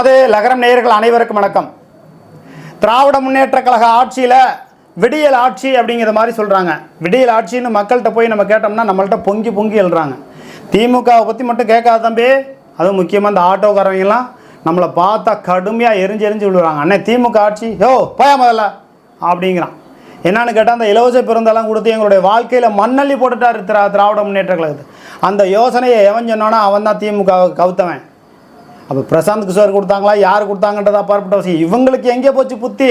அது லகரம் நேயர்கள் அனைவருக்கும் வணக்கம். திராவிட முன்னேற்ற கழக ஆட்சியில் விடியல் ஆட்சி அப்படிங்கிற மாதிரி சொல்கிறாங்க விடியல் ஆட்சின்னு மக்கள்கிட்ட போய் நம்ம கேட்டோம்னா நம்மள்ட்ட பொங்கி பொங்கி எழுறாங்க. திமுகவை பற்றி மட்டும் கேட்காத தம்பி அதுவும் முக்கியமாக இந்த ஆட்டோக்காரவங்கெல்லாம் நம்மளை பார்த்தா கடுமையாக எரிஞ்சு எரிஞ்சு விழுறாங்க அண்ணே திமுக ஆட்சி யோ போயா முதல்ல அப்படிங்கிறான். என்னன்னு கேட்டால் அந்த இலவச பிறந்தெல்லாம் கொடுத்து எங்களுடைய வாழ்க்கையில் மண்ணள்ளி போட்டுட்டார் திரா திராவிட முன்னேற்ற கழகத்து. அந்த யோசனையை எவன் சொன்னானோ அவன் தான் திமுகவுக்கு கவுத்தவன். அப்போ பிரசாந்த் கிஷோர் கொடுத்தாங்களா? யார் கொடுத்தாங்கன்றதா அப்பாற்பட்ட விஷயம் இவங்களுக்கு எங்கே போச்சு புத்தி?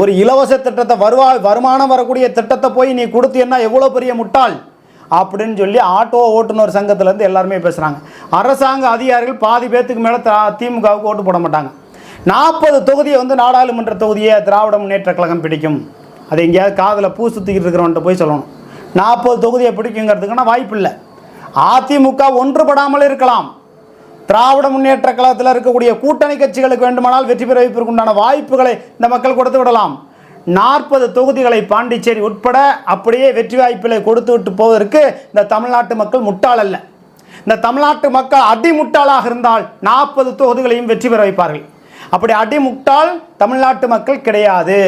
ஒரு இலவச திட்டத்தை வருவா வருமானம் வரக்கூடிய திட்டத்தை போய் நீ கொடுத்தீன்னா எவ்வளோ பெரிய முட்டாள்? அப்படின்னு சொல்லி ஆட்டோ ஓட்டுநர் சங்கத்திலேருந்து எல்லாருமே பேசுகிறாங்க அரசாங்க அதிகாரிகள் பாதி பேத்துக்கு மேலே திமுகவுக்கு ஓட்டு போட மாட்டாங்க. நாற்பது தொகுதியை வந்து நாடாளுமன்ற தொகுதியை திராவிட முன்னேற்ற கழகம் பிடிக்கும். அது எங்கேயாவது காதில் பூ சுற்றிக்கிட்டு இருக்கிறவன்ட்ட போய் சொல்லணும். நாற்பது தொகுதியை பிடிக்குங்கிறதுக்குன்னா வாய்ப்பு இல்லை அதிமுக ஒன்றுபடாமல் இருக்கலாம். திராவிட முன்னேற்ற கழகத்தில் இருக்கக்கூடிய கூட்டணி கட்சிகளுக்கு வேண்டுமானால் வெற்றி பெற வைப்பதற்குண்டான வாய்ப்புகளை இந்த மக்கள் கொடுத்து விடலாம். நாற்பது தொகுதிகளை பாண்டிச்சேரி உட்பட அப்படியே வெற்றி வாய்ப்புகளை கொடுத்து விட்டு போவதற்கு இந்த தமிழ்நாட்டு மக்கள் முட்டாள் அல்ல. இந்த தமிழ்நாட்டு மக்கள் அடிமுட்டாளாக இருந்தால் நாற்பது தொகுதிகளையும் வெற்றி பெற வைப்பார்கள். அப்படி அடிமுட்டாள் தமிழ்நாட்டு மக்கள் கிடையாது.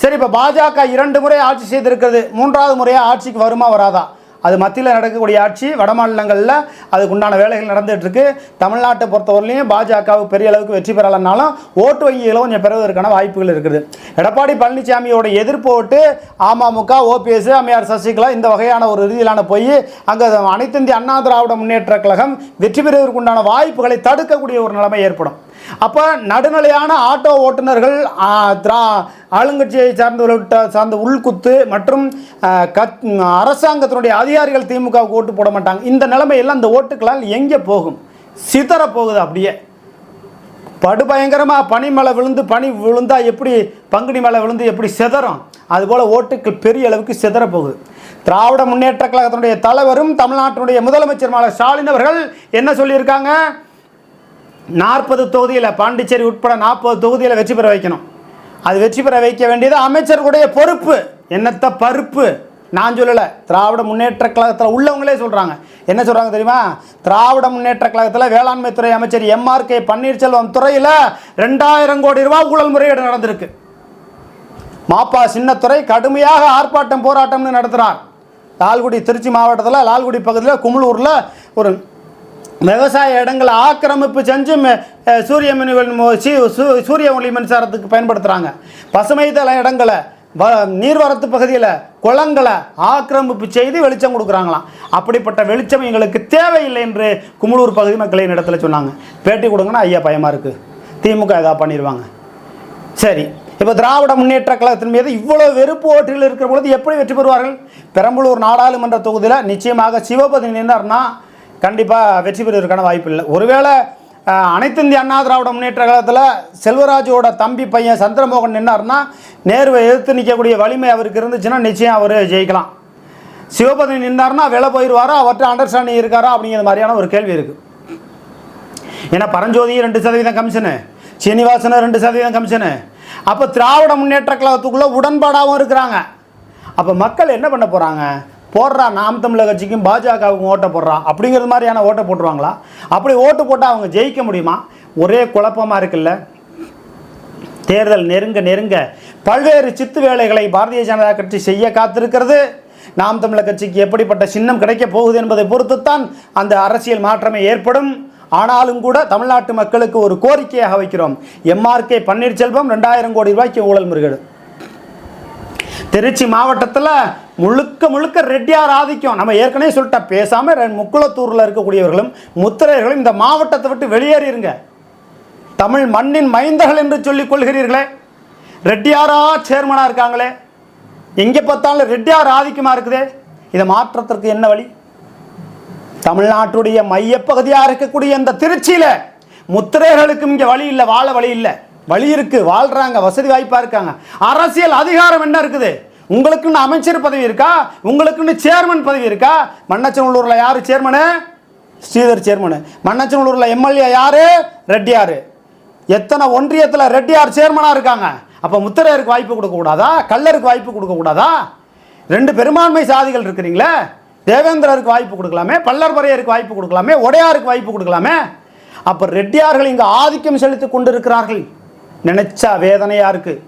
சரி இப்போ பாஜக இரண்டு முறை ஆட்சி செய்திருக்கிறது. மூன்றாவது முறையாக ஆட்சிக்கு வருமா வராதா? அது மத்தியில் நடக்கக்கூடிய ஆட்சி வட மாநிலங்களில் அதுக்கு உண்டான வேலைகள் நடந்துகிட்ருக்கு தமிழ்நாட்டை பொறுத்தவரையிலையும் பாஜகவுக்கு பெரிய அளவுக்கு வெற்றி பெறலைன்னாலும் ஓட்டு வங்கிகளை கொஞ்சம் பெறுவதற்கான வாய்ப்புகள் இருக்குது. எடப்பாடி பழனிசாமியோட எதிர்ப்பு ஓட்டு அமமுக ஓபிஎஸ் அம்மையார் சசிகலா இந்த வகையான ஒரு ரீதியிலான போய் அங்கே அனைத்து இந்திய அண்ணா திராவிட முன்னேற்ற கழகம் வெற்றி பெறுவதற்குண்டான வாய்ப்புகளை தடுக்கக்கூடிய ஒரு நிலைமை ஏற்படும். அப்போ நடுநிலையான ஆட்டோ ஓட்டுநர்கள் திரா ஆளுங்கட்சியை சார்ந்தவர்கள்ட்ட சார்ந்த உள்குத்து மற்றும் கத் அரசாங்கத்தினுடைய அதிகாரிகள் திமுகவுக்கு ஓட்டு போட மாட்டாங்க. இந்த நிலைமையெல்லாம் இந்த ஓட்டுக்களால் எங்கே போகும்? சிதற போகுது அப்படியே. படுபயங்கரமாக பனி மலை விழுந்து பனி விழுந்தால் எப்படி பங்குனி மலை விழுந்து எப்படி சிதறும்? அதுபோல் ஓட்டுக்கள் பெரிய அளவுக்கு சிதற போகுது. திராவிட முன்னேற்ற கழகத்தினுடைய தலைவரும் தமிழ்நாட்டினுடைய முதலமைச்சர் மாலை ஸ்டாலின் அவர்கள் என்ன சொல்லியிருக்காங்க? நாற்பது தொகுதியில் பாண்டிச்சேரி உட்பட நாற்பது தொகுதியில் வெற்றி பெற வைக்கணும். அது வெற்றி பெற வைக்க வேண்டியது அமைச்சர்களுடைய பொறுப்பு. என்னத்த பருப்பு? நான் சொல்லலை. திராவிட முன்னேற்ற கழகத்தில் உள்ளவங்களே சொல்கிறாங்க என்ன சொல்கிறாங்க தெரியுமா? திராவிட முன்னேற்ற கழகத்தில் வேளாண்மை துறை அமைச்சர் எம்ஆர் கே பன்னீர்செல்வம் துறையில் ரெண்டாயிரம் கோடி ரூபா ஊழல் முறையீடு நடந்திருக்கு. மாப்பா சின்னத்துறை கடுமையாக ஆர்ப்பாட்டம் போராட்டம்னு நடத்துகிறார் லால்குடி திருச்சி மாவட்டத்தில் லால்குடி பகுதியில் குமுளூரில் ஒரு விவசாய இடங்களை ஆக்கிரமிப்பு செஞ்சு சூரிய மின் சூ- சூரிய ஒளி மின்சாரத்துக்கு பயன்படுத்துகிறாங்க பசுமை தள இடங்களை வ நீர்வரத்து பகுதியில் குளங்களை ஆக்கிரமிப்பு செய்து வெளிச்சம் கொடுக்குறாங்களாம். அப்படிப்பட்ட வெளிச்சம் எங்களுக்கு தேவையில்லை என்று குமுளூர் பகுதி மக்களின் இடத்துல சொன்னாங்க. பேட்டி கொடுங்கன்னா ஐயா பயமாக இருக்குது திமுக ஏதாவது பண்ணிடுவாங்க சரி இப்போ திராவிட முன்னேற்ற கழகத்தின் மீது இவ்வளோ வெறுப்பு ஓட்டில் இருக்கிற பொழுது எப்படி வெற்றி பெறுவார்கள்? பெரம்பலூர் நாடாளுமன்ற தொகுதியில் நிச்சயமாக சிவபதி நின்றார்னா கண்டிப்பாக வெற்றி பெறுவதற்கான வாய்ப்பு இல்லை. ஒருவேளை அனைத்து இந்திய அண்ணா திராவிட முன்னேற்ற காலத்தில் செல்வராஜோட தம்பி பையன் சந்திரமோகன் நின்னார்னா நேருவை எதிர்த்து நிற்கக்கூடிய வலிமை அவருக்கு இருந்துச்சுன்னா நிச்சயம் அவர் ஜெயிக்கலாம். சிவபதி நின்னார்னா விலை போயிடுவாரா அவர்கிட்ட அண்டர்ஸ்டாண்டிங் இருக்காரா? அப்படிங்கிற மாதிரியான ஒரு கேள்வி இருக்குது ஏன்னா பரஞ்சோதி ரெண்டு சதவீதம் கமிஷனு சீனிவாசனு ரெண்டு சதவீதம் கமிஷனு அப்போ திராவிட முன்னேற்ற கழகத்துக்குள்ளே உடன்பாடாகவும் இருக்கிறாங்க. அப்போ மக்கள் என்ன பண்ண போகிறாங்க போடுறா நாம் தமிழக கட்சிக்கும் பாஜகவுக்கும் ஓட்டை போடுறான் அப்படிங்கிறது மாதிரியான ஓட்டை போட்டுருவாங்களா? அப்படி ஓட்டு போட்டால் அவங்க ஜெயிக்க முடியுமா? ஒரே குழப்பமாக இருக்குல்ல. தேர்தல் நெருங்க நெருங்க பல்வேறு சித்து வேலைகளை பாரதிய ஜனதா கட்சி செய்ய காத்திருக்கிறது. நாம் தமிழர் கட்சிக்கு எப்படிப்பட்ட சின்னம் கிடைக்கப் போகுது என்பதை பொறுத்துத்தான் அந்த அரசியல் மாற்றமே ஏற்படும். ஆனாலும் கூட தமிழ்நாட்டு மக்களுக்கு ஒரு கோரிக்கையாக வைக்கிறோம். எம்ஆர்கே பன்னீர்செல்வம் ரெண்டாயிரம் கோடி ரூபாய்க்கு ஊழல் முருகேடு. திருச்சி மாவட்டத்தில் முழுக்க முழுக்க ரெட்டியார் ஆதிக்கம். நம்ம ஏற்கனவே சொல்லிட்டா பேசாமல் முக்குளத்தூரில் இருக்கக்கூடியவர்களும் முத்திரையர்களும் இந்த மாவட்டத்தை விட்டு வெளியேறிடுங்க தமிழ் மண்ணின் மைந்தர்கள் என்று சொல்லிக் கொள்கிறீர்களே. ரெட்டியாரா சேர்மனாக இருக்காங்களே. எங்கே பார்த்தாலும் ரெட்டியார் ஆதிக்கமாக இருக்குதே. இதை மாற்றத்திற்கு என்ன வழி? தமிழ்நாட்டுடைய மையப்பகுதியாக இருக்கக்கூடிய இந்த திருச்சியில் முத்திரையர்களுக்கும் இங்கே வழி இல்லை வாழ வழி இல்லை. வழி இருக்கு வாழ்றாங்க வசதி வாய்ப்பாக இருக்காங்க. அரசியல் அதிகாரம் என்ன இருக்குது? உங்களுக்குன்னு அமைச்சர் பதவி இருக்கா? உங்களுக்குன்னு சேர்மன் பதவி இருக்கா? மன்னச்சநல்லூரில் யார் சேர்மனு ஸ்ரீதர் சேர்மனு மன்னச்சநல்லூரில் எம்எல்ஏ யாரு? ரெட்டியார். எத்தனை ஒன்றியத்தில் ரெட்டியார் சேர்மனாக இருக்காங்க? அப்போ முத்திரையருக்கு வாய்ப்பு கொடுக்கக்கூடாதா கல்லருக்கு வாய்ப்பு கொடுக்கக்கூடாதா ரெண்டு பெரும்பான்மை சாதிகள் இருக்கிறீங்களே. தேவேந்திரருக்கு வாய்ப்பு கொடுக்கலாமே பல்லர்பறையருக்கு வாய்ப்பு கொடுக்கலாமே உடையாருக்கு வாய்ப்பு கொடுக்கலாமே. அப்போ ரெட்டியார்கள் இங்கே ஆதிக்கம் செலுத்தி கொண்டிருக்கிறார்கள். நினச்சா வேதனையாக இருக்குது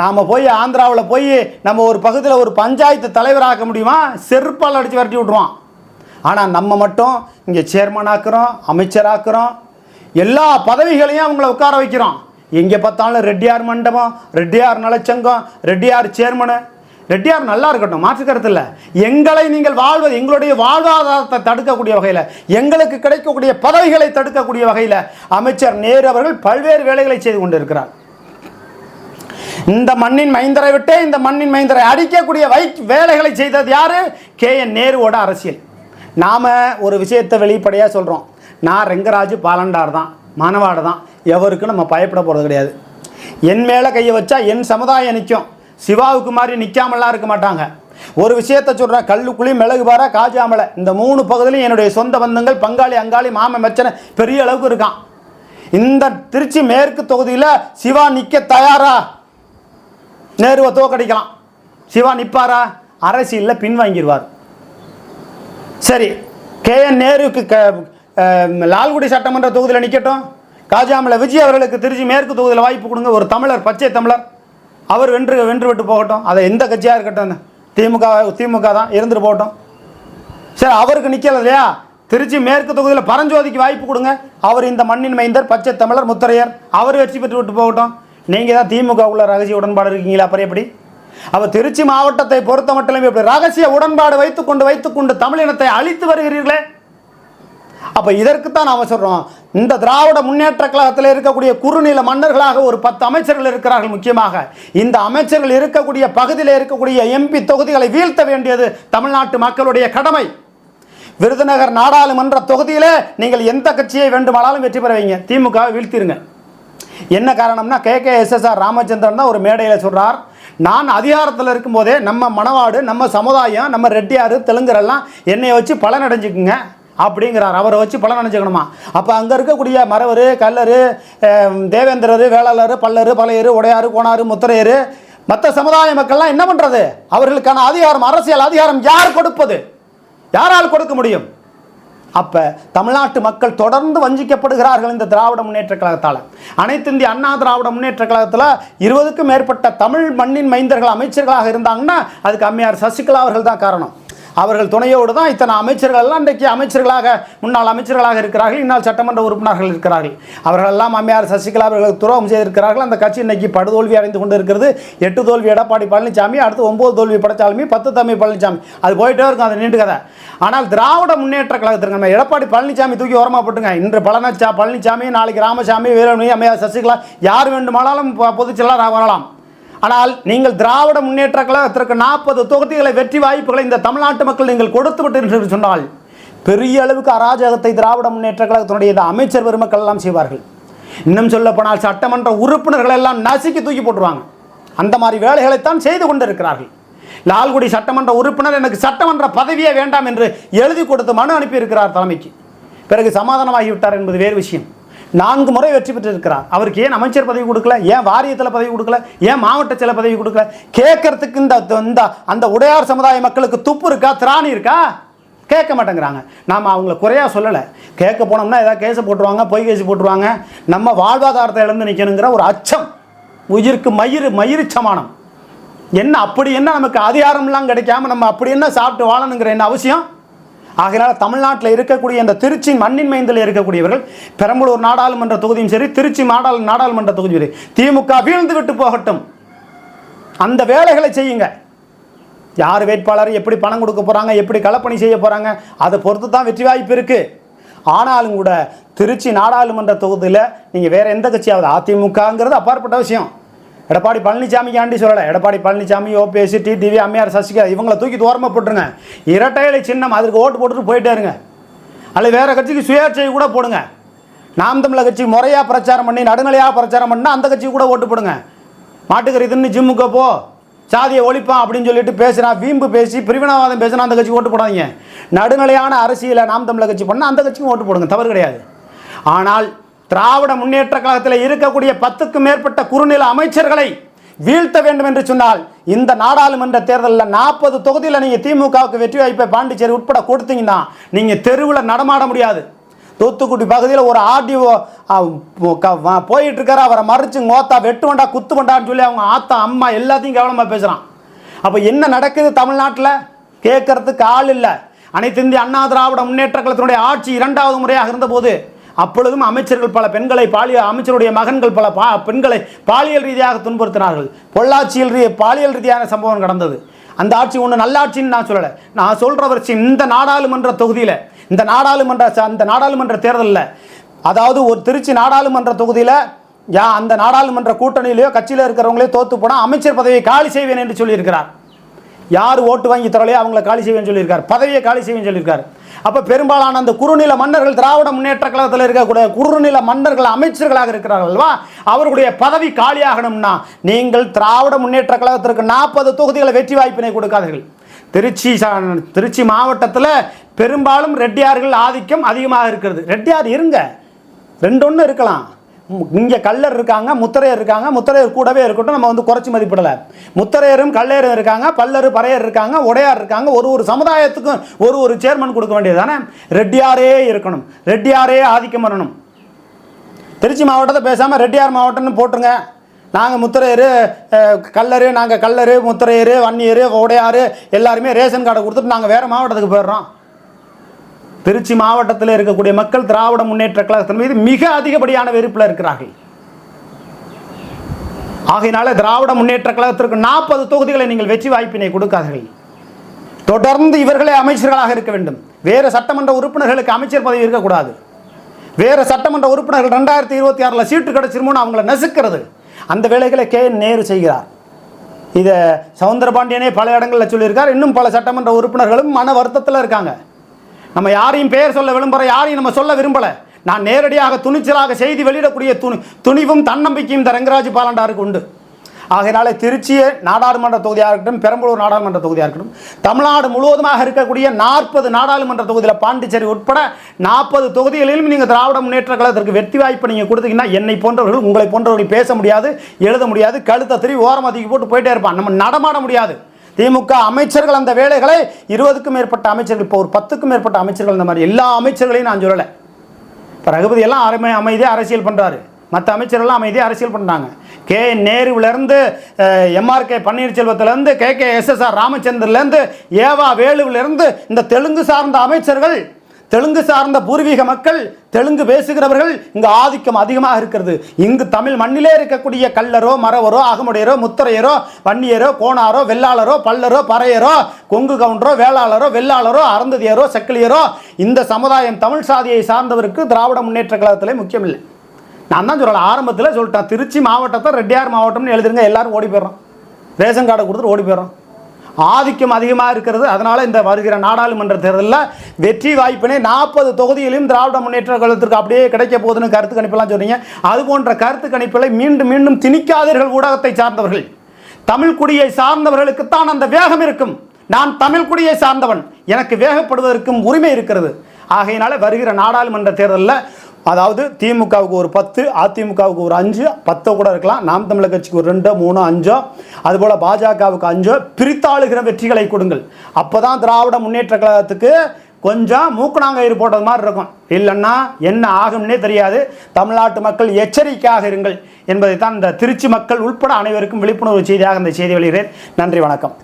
நாம் போய் ஆந்திராவில் போய் நம்ம ஒரு பகுதியில் ஒரு பஞ்சாயத்து தலைவராக்க முடியுமா? செருப்பால் அடித்து விரட்டி விட்ருவான் ஆனால் நம்ம மட்டும் இங்கே சேர்மன் ஆக்குறோம் அமைச்சராக்குறோம் எல்லா பதவிகளையும் அவங்கள உட்கார வைக்கிறோம். எங்கே பார்த்தாலும் ரெட்டியார் மண்டபம் ரெட்டியார் நலச்சங்கம் ரெட்டியார் சேர்மனு ரெட்டியார் நல்லா இருக்கட்டும் மாற்று இல்லை. எங்களை நீங்கள் வாழ்வது எங்களுடைய வாழ்வாதாரத்தை தடுக்கக்கூடிய வகையில் எங்களுக்கு கிடைக்கக்கூடிய பதவிகளை தடுக்கக்கூடிய வகையில் அமைச்சர் நேரு அவர்கள் பல்வேறு வேலைகளை செய்து கொண்டிருக்கிறார். இந்த மண்ணின் மைந்தரை விட்டே இந்த மண்ணின் மைந்தரை அடிக்கக்கூடிய வை வேலைகளை செய்தது யார்? கே. என். நேருவோட அரசியல். நாம் ஒரு விஷயத்தை வெளிப்படையாக சொல்கிறோம் நான் ரெங்கராஜு பாலண்டார் தான் மாணவாடு தான். எவருக்கும் நம்ம பயப்பட போகிறது கிடையாது. என் மேலே கையை வச்சா என் சமுதாயம் நிற்கும் சிவாவுக்கு மாதிரி நிற்காமலாம் இருக்க மாட்டாங்க. ஒரு விஷயத்தை சொல்கிறேன் கல்லுக்குழி மிளகு பாறை காஜாமலை இந்த மூணு பகுதியிலும் என்னுடைய சொந்த பந்தங்கள் பங்காளி அங்காளி மாமன் மச்சனை பெரிய அளவுக்கு இருக்கான். இந்த திருச்சி மேற்கு தொகுதியில் சிவா நிற்க தயாரா? நேருவை தோக்கடிக்கலாம். சிவா நிற்பாரா அரசியலில் பின்வாங்கிடுவார் சரி கே. என். நேருவுக்கு க லால்குடி சட்டமன்ற தொகுதியில் நிற்கட்டும் காஜாமல விஜய் அவர்களுக்கு திருச்சி மேற்கு தொகுதியில் வாய்ப்பு கொடுங்க. ஒரு தமிழர் பச்சை தமிழர். அவர் வென்று வென்று விட்டு போகட்டும். அதை எந்த கட்சியாக இருக்கட்டும். திமுக திமுக தான் இருந்துட்டு போகட்டும். சரி அவருக்கு நிற்கல இல்லையா? திருச்சி மேற்கு தொகுதியில் பரஞ்சோதிக்கு வாய்ப்பு கொடுங்க. அவர் இந்த மண்ணின் மைந்தர் பச்சை தமிழர் முத்தரையர். அவர் வெற்றி பெற்று விட்டு போகட்டும். நீங்கள் தான் திமுக உள்ள ரகசிய உடன்பாடு இருக்கீங்களா அப்புறம் எப்படி? அப்போ திருச்சி மாவட்டத்தை பொறுத்த மட்டும் இப்படி ரகசிய உடன்பாடு வைத்துக்கொண்டு வைத்துக்கொண்டு தமிழினத்தை அழித்து வருகிறீர்களே? அப்போ இதற்குத்தான் நாம் சொல்கிறோம் இந்த திராவிட முன்னேற்ற கழகத்தில் இருக்கக்கூடிய குறுநில மன்னர்களாக ஒரு பத்து அமைச்சர்கள் இருக்கிறார்கள் முக்கியமாக. இந்த அமைச்சர்கள் இருக்கக்கூடிய பகுதியில் இருக்கக்கூடிய எம்பி தொகுதிகளை வீழ்த்த வேண்டியது தமிழ்நாட்டு மக்களுடைய கடமை. விருதுநகர் நாடாளுமன்ற தொகுதியில் நீங்கள் எந்த கட்சியை வேண்டுமானாலும் வெற்றி பெற வைங்க. திமுக வீழ்த்திருங்க. என்ன காரணம்னா கே கே எஸ்எஸ்ஆர் ராமச்சந்திரன் தான் ஒரு மேடையில் சொல்கிறார் நான் அதிகாரத்தில் இருக்கும்போதே நம்ம மணவாடு நம்ம சமுதாயம் நம்ம ரெட்டியார் தெலுங்கரெல்லாம் என்னை வச்சு பலன் அடைஞ்சுக்குங்க அப்படிங்கிறார். அவரை வச்சு பலன் நினச்சிக்கணுமா அப்போ அங்கே இருக்கக்கூடிய மறவர் கல்லர் தேவேந்திரர் வேளாளர் பல்லர் பழையர் உடையாறு கோணாறு முத்திரையர் மற்ற சமுதாய மக்கள்லாம் என்ன பண்ணுறது அவர்களுக்கான அதிகாரம் அரசியல் அதிகாரம் யார் கொடுப்பது? யாரால் கொடுக்க முடியும்? அப்போ தமிழ்நாட்டு மக்கள் தொடர்ந்து வஞ்சிக்கப்படுகிறார்கள் இந்த திராவிட முன்னேற்ற கழகத்தால். அனைத்து இந்திய அண்ணா திராவிட முன்னேற்ற கழகத்தில் இருபதுக்கும் மேற்பட்ட தமிழ் மண்ணின் மைந்தர்கள் அமைச்சர்களாக இருந்தாங்கன்னா அதுக்கு அம்மையார் சசிகலா அவர்கள் தான் காரணம். அவர்கள் துணையோடு தான் இத்தனை அமைச்சர்கள் எல்லாம் இன்றைக்கு அமைச்சர்களாக முன்னாள் அமைச்சர்களாக இருக்கிறார்கள் இன்னால் சட்டமன்ற உறுப்பினர்கள் இருக்கிறார்கள். அவர்கள் எல்லாம் அம்மையார் சசிகலா அவர்கள் துரோகம் செய்திருக்கிறார்கள். அந்த கட்சி இன்னைக்கு படுதோல்வி அடைந்து கொண்டு இருக்கிறது எட்டு தோல்வி எடப்பாடி பழனிசாமி அடுத்து ஒன்பது தோல்வி படைச்சாலுமே பத்து தம்பி பழனிசாமி. அது போயிட்டே இருக்கும் அது நீண்டு கதை. ஆனால் திராவிட முன்னேற்ற கழகத்திற்கு நம்ம எடப்பாடி பழனிசாமி தூக்கி ஓரமாக போட்டுங்க. இன்று பழனிச்சா பழனிசாமி நாளைக்கு ராமசாமி வீரமணி அம்மையார் சசிகலா யார் வேண்டுமானாலும் பொதுச்செயலாளர் வரலாம். ஆனால் நீங்கள் திராவிட முன்னேற்ற கழகத்திற்கு நாற்பது தொகுதிகளை வெற்றி வாய்ப்புகளை இந்த தமிழ்நாட்டு மக்கள் நீங்கள் கொடுத்து விட்டு சொன்னால் பெரிய அளவுக்கு அராஜகத்தை திராவிட முன்னேற்ற கழகத்தினுடைய இந்த அமைச்சர் பெருமக்கள் எல்லாம் செய்வார்கள். இன்னும் சொல்லப்போனால் சட்டமன்ற உறுப்பினர்கள் எல்லாம் நசுக்கி தூக்கி போட்டுருவாங்க. அந்த மாதிரி வேலைகளைத்தான் செய்து கொண்டிருக்கிறார்கள். லால்குடி சட்டமன்ற உறுப்பினர் எனக்கு சட்டமன்ற பதவியே வேண்டாம் என்று எழுதி கொடுத்து மனு அனுப்பியிருக்கிறார் தலைமைக்கு. பிறகு சமாதானமாகிவிட்டார் என்பது வேறு விஷயம். நான்கு முறை வெற்றி பெற்றிருக்கிறார். அவருக்கு ஏன் அமைச்சர் பதவி கொடுக்கல? ஏன் வாரியத்தில் பதவி கொடுக்கல? ஏன் மாவட்ட செயல பதவி கொடுக்கல? கேட்கறதுக்கு இந்த இந்த அந்த உடையார் சமுதாய மக்களுக்கு துப்பு இருக்கா? திராணி இருக்கா? கேட்க மாட்டேங்கிறாங்க. நாம் அவங்கள குறையா சொல்லலை. கேட்க போனோம்னா ஏதாவது கேஸை போட்டுருவாங்க பொய் கேஸ் போட்டுருவாங்க. நம்ம வாழ்வாதாரத்தை இழந்து நிற்கணுங்கிற ஒரு அச்சம். உயிருக்கு மயிறு மயிறு சமானம். என்ன அப்படி என்ன நமக்கு அதிகாரம்லாம் கிடைக்காம நம்ம அப்படி என்ன சாப்பிட்டு வாழணுங்கிற என்ன அவசியம்? ஆகையினால தமிழ்நாட்டில் இருக்கக்கூடிய இந்த திருச்சி மண்ணின் மைந்தில் இருக்கக்கூடியவர்கள் பெரம்பலூர் நாடாளுமன்ற தொகுதியும் சரி திருச்சி நாடாளு நாடாளுமன்ற தொகுதியும் சரி திமுக வீழ்ந்து விட்டு போகட்டும். அந்த வேலைகளை செய்யுங்க. யார் வேட்பாளர் எப்படி பணம் கொடுக்க போகிறாங்க எப்படி களப்பணி செய்ய போகிறாங்க அதை பொறுத்து தான் வெற்றி வாய்ப்பு இருக்குது ஆனாலும் கூட திருச்சி நாடாளுமன்ற தொகுதியில் நீங்கள் வேறு எந்த கட்சியாவது அதிமுகங்கிறது அப்பாற்பட்ட விஷயம். எடப்பாடி பழனிசாமிக்கு ஆண்டி சொல்லலை. எடப்பாடி பழனிசாமி ஓபிஎஸ்சி டி டிவி அம்மையார் சசிகலா இவங்களை தூக்கி தூரமாக போட்டுருங்க. இரட்டை இலை சின்னம் அதுக்கு ஓட்டு போட்டுட்டு போயிட்டே இருங்க. அல்லது வேறு கட்சிக்கு சுயேட்சை கூட போடுங்க. நாம் தமிழர் கட்சி முறையாக பிரச்சாரம் பண்ணி நடுநிலையாக பிரச்சாரம் பண்ணால் அந்த கட்சிக்கு கூட ஓட்டு போடுங்க. மாட்டுக்கறி தின்னு ஜிம்முக்கு போ சாதியை ஒழிப்பான் அப்படின்னு சொல்லிட்டு பேசுகிறான் வீம்பு பேசி பிரிவினவாதம் பேசுனா அந்த கட்சிக்கு ஓட்டு போடாதீங்க. நடுநிலையான அரசியலை நாம் தமிழர் கட்சி பண்ணால் அந்த கட்சிக்கும் ஓட்டு போடுங்க தவறு கிடையாது. ஆனால் திராவிட முன்னேற்ற கழகத்தில் இருக்கக்கூடிய பத்துக்கும் மேற்பட்ட குறுநில அமைச்சர்களை வீழ்த்த வேண்டும் என்று சொன்னால் இந்த நாடாளுமன்ற தேர்தலில் நாற்பது தொகுதியில் நீங்கள் திமுகவுக்கு வெற்றி வாய்ப்பை பாண்டிச்சேரி உட்பட கொடுத்தீங்கன்னா நீங்கள் தெருவில் நடமாட முடியாது. தூத்துக்குடி பகுதியில் ஒரு ஆர்டிஓ போயிட்டு இருக்காரு அவரை மறிச்சு மோத்தா வெட்டு வண்டா குத்து வண்டான்னு சொல்லி அவங்க ஆத்தா அம்மா எல்லாத்தையும் கவனமாக பேசுகிறான் அப்போ என்ன நடக்குது தமிழ்நாட்டில்? கேட்கறதுக்கு ஆள் இல்லை. அனைத்து இந்திய அண்ணா திராவிட முன்னேற்ற கழகத்தினுடைய ஆட்சி இரண்டாவது முறையாக இருந்தபோது அப்பொழுதும் அமைச்சர்கள் பல பெண்களை பாலியல் அமைச்சருடைய மகன்கள் பல பா பெண்களை பாலியல் ரீதியாக துன்புறுத்தினார்கள். பொள்ளாச்சியில் ரீ பாலியல் ரீதியான சம்பவம் நடந்தது. அந்த ஆட்சி ஒன்று நல்லாட்சின்னு நான் சொல்லலை. நான் சொல்கிற இந்த நாடாளுமன்ற தொகுதியில் இந்த நாடாளுமன்ற ச- அந்த நாடாளுமன்ற தேர்தலில். அதாவது ஒரு திருச்சி நாடாளுமன்ற தொகுதியில் யா அந்த நாடாளுமன்ற கூட்டணியிலையோ கட்சியில் இருக்கிறவங்களே தோத்து போனால் அமைச்சர் பதவியை காலி செய்வேன் என்று சொல்லியிருக்கிறார். யார் ஓட்டு வாங்கி தரலையோ அவங்கள காலி செய்வேன் சொல்லியிருக்கார். பதவியை காலி செய்வேன் சொல்லியிருக்கார். அப்போ பெரும்பாலான அந்த குறுநில மன்னர்கள் திராவிட முன்னேற்ற கழகத்தில் இருக்கக்கூடிய குறுநில மன்னர்கள் அமைச்சர்களாக இருக்கிறார்கள் அல்வா அவர்களுடைய பதவி காலியாகணும்னா நீங்கள் திராவிட முன்னேற்ற கழகத்திற்கு நாற்பது தொகுதிகளை வெற்றி வாய்ப்பினை கொடுக்காதீர்கள். திருச்சி திருச்சி மாவட்டத்தில் பெரும்பாலும் ரெட்டியார்கள் ஆதிக்கம் அதிகமாக இருக்கிறது. ரெட்டியார் இருங்க. ரெண்டு ஒன்று இருக்கலாம். இங்கே கல்லர் இருக்காங்க முத்தரையர் இருக்காங்க முத்தரையர் கூடவே இருக்கட்டும் நம்ம வந்து குறைச்சி மதிப்பிடலை. முத்தரையரும் கல்லையரும் இருக்காங்க பல்லர் பறையர் இருக்காங்க உடையார் இருக்காங்க ஒரு ஒரு சமுதாயத்துக்கும் ஒரு ஒரு சேர்மன் கொடுக்க வேண்டியது தானே ரெட்டியாரே இருக்கணும். ரெட்டியாரே ஆதிக்கம் பண்ணணும். திருச்சி மாவட்டத்தை பேசாமல் ரெட்டியார் மாவட்டம்னு போட்டுருங்க. நாங்கள் முத்திரையர் கல்லரு நாங்கள் கல்லரு முத்திரையர் வன்னியர் உடையார் எல்லாருமே ரேஷன் கார்டை கொடுத்துட்டு நாங்கள் வேறு மாவட்டத்துக்கு போயிடுறோம். திருச்சி மாவட்டத்தில் இருக்கக்கூடிய மக்கள் திராவிட முன்னேற்ற கழகத்தின் மீது மிக அதிகப்படியான வெறுப்பில் இருக்கிறார்கள். ஆகையினால திராவிட முன்னேற்ற கழகத்திற்கு நாற்பது தொகுதிகளை நீங்கள் வெற்றி வாய்ப்பினை கொடுக்காதீர்கள். தொடர்ந்து இவர்களே அமைச்சர்களாக இருக்க வேண்டும். வேறு சட்டமன்ற உறுப்பினர்களுக்கு அமைச்சர் பதவி இருக்கக்கூடாது. வேறு சட்டமன்ற உறுப்பினர்கள் ரெண்டாயிரத்தி இருபத்தி ஆறில் சீட்டு கிடைச்சிருமோன்னு அவங்கள நசுக்கிறது. அந்த வேலைகளை கே நேரு செய்கிறார். இதை சவுந்தரபாண்டியனே பல இடங்களில் சொல்லியிருக்கார். இன்னும் பல சட்டமன்ற உறுப்பினர்களும் மன வருத்தத்தில் இருக்காங்க. நம்ம யாரையும் பெயர் சொல்ல விரும்புகிற யாரையும் நம்ம சொல்ல விரும்பலை. நான் நேரடியாக துணிச்சலாக செய்தி வெளியிடக்கூடிய துணி துணிவும் தன்னம்பிக்கையும் இந்த ரங்கராஜ் பாலண்டாருக்கு உண்டு. ஆகையினாலே திருச்சியை நாடாளுமன்ற தொகுதியாக இருக்கட்டும் பெரம்பலூர் நாடாளுமன்ற தொகுதியாக இருக்கட்டும் தமிழ்நாடு முழுவதுமாக இருக்கக்கூடிய நாற்பது நாடாளுமன்ற தொகுதியில் பாண்டிச்சேரி உட்பட நாற்பது தொகுதிகளிலும் நீங்கள் திராவிட முன்னேற்ற கழகத்திற்கு வெற்றி வாய்ப்பு நீங்கள் கொடுத்தீங்கன்னா என்னை போன்றவர்கள் உங்களை போன்றவர்கள் பேச முடியாது எழுத முடியாது கழுத்தை திரும்பி ஓரம் தூக்கி போட்டு போயிட்டே இருப்பான் நம்ம நடமாட முடியாது. திமுக அமைச்சர்கள் அந்த வேலைகளை இருபதுக்கும் மேற்பட்ட அமைச்சர்கள் இப்போ ஒரு பத்துக்கும் மேற்பட்ட அமைச்சர்கள் இந்த மாதிரி எல்லா அமைச்சர்களையும் நான் சொல்லலை. இப்போ ரகுபதி எல்லாம் அருமை அமைதியாக அரசியல் பண்ணுறாரு மற்ற அமைச்சர்கள்லாம் அமைதியாக அரசியல் பண்ணுறாங்க கே. நேருவிலேருந்து எம்ஆர்கே பன்னீர்செல்வத்திலேருந்து கே. கே. எஸ்எஸ்ஆர் ராமச்சந்திரலேருந்து ஏவா வேலுவிலேருந்து இந்த தெலுங்கு சார்ந்த அமைச்சர்கள் தெலுங்கு சார்ந்த பூர்வீக மக்கள் தெலுங்கு பேசுகிறவர்கள் இங்கு ஆதிக்கம் அதிகமாக இருக்கிறது. இங்கு தமிழ் மண்ணிலே இருக்கக்கூடிய கல்லரோ மறவரோ அகமுடையரோ முத்தரையரோ வன்னியரோ கோணாரோ வெள்ளாளரோ பல்லரோ பறையரோ கொங்கு கவுண்டரோ வேளாளரோ வெள்ளாளரோ அறந்ததியரோ செக்கிலியரோ இந்த சமுதாயம் தமிழ் சாதியை சார்ந்தவருக்கு திராவிட முன்னேற்ற கழகத்திலே முக்கியமில்லை. நான் தான் சொல்லல ஆரம்பத்தில் சொல்லிட்டேன். திருச்சி மாவட்டத்தை ரெட்டியார் மாவட்டம்னு எழுதுருங்க எல்லாரும் ஓடி போயிடுறோம். ரேஷன் கார்டை கொடுத்துட்டு ஓடி போயிடுறோம். ஆதிக்கம் அதிகமாக இருக்கிறது. அதனால் இந்த வருகிற நாடாளுமன்ற தேர்தலில் வெற்றி வாய்ப்பினை நாற்பது தொகுதியிலும் திராவிட முன்னேற்ற கழகத்திற்கு அப்படியே கிடைக்க போகுதுன்னு கருத்து கணிப்பெல்லாம் சொன்னீங்க. அது போன்ற கருத்து கணிப்புகளை மீண்டும் மீண்டும் திணிக்காதீர்கள் ஊடகத்தை சார்ந்தவர்கள். தமிழ் குடியை சார்ந்தவர்களுக்குத்தான் அந்த வேகம் இருக்கும். நான் தமிழ் குடியை சார்ந்தவன். எனக்கு வேகப்படுவதற்கும் உரிமை இருக்கிறது. ஆகையினால வருகிற நாடாளுமன்ற தேர்தலில் அதாவது திமுகவுக்கு ஒரு பத்து அதிமுகவுக்கு ஒரு அஞ்சு பத்தோ கூட இருக்கலாம். நாம் தமிழர் கட்சிக்கு ஒரு ரெண்டோ மூணோ அஞ்சோ அதுபோல் பாஜகவுக்கு அஞ்சோ பிரித்தாளுகிற வெற்றிகளை கொடுங்கள். அப்போ தான் திராவிட முன்னேற்ற கழகத்துக்கு கொஞ்சம் மூக்குநாங்கயிறு போட்டது மாதிரி இருக்கும். இல்லைன்னா என்ன ஆகும்னே தெரியாது. தமிழ்நாட்டு மக்கள் எச்சரிக்கையாக இருங்கள் என்பதை தான் இந்த திருச்சி மக்கள் உள்பட அனைவருக்கும் விழிப்புணர்வு செய்தியாக இந்த செய்தி வெளியிடுறேன் நன்றி வணக்கம்.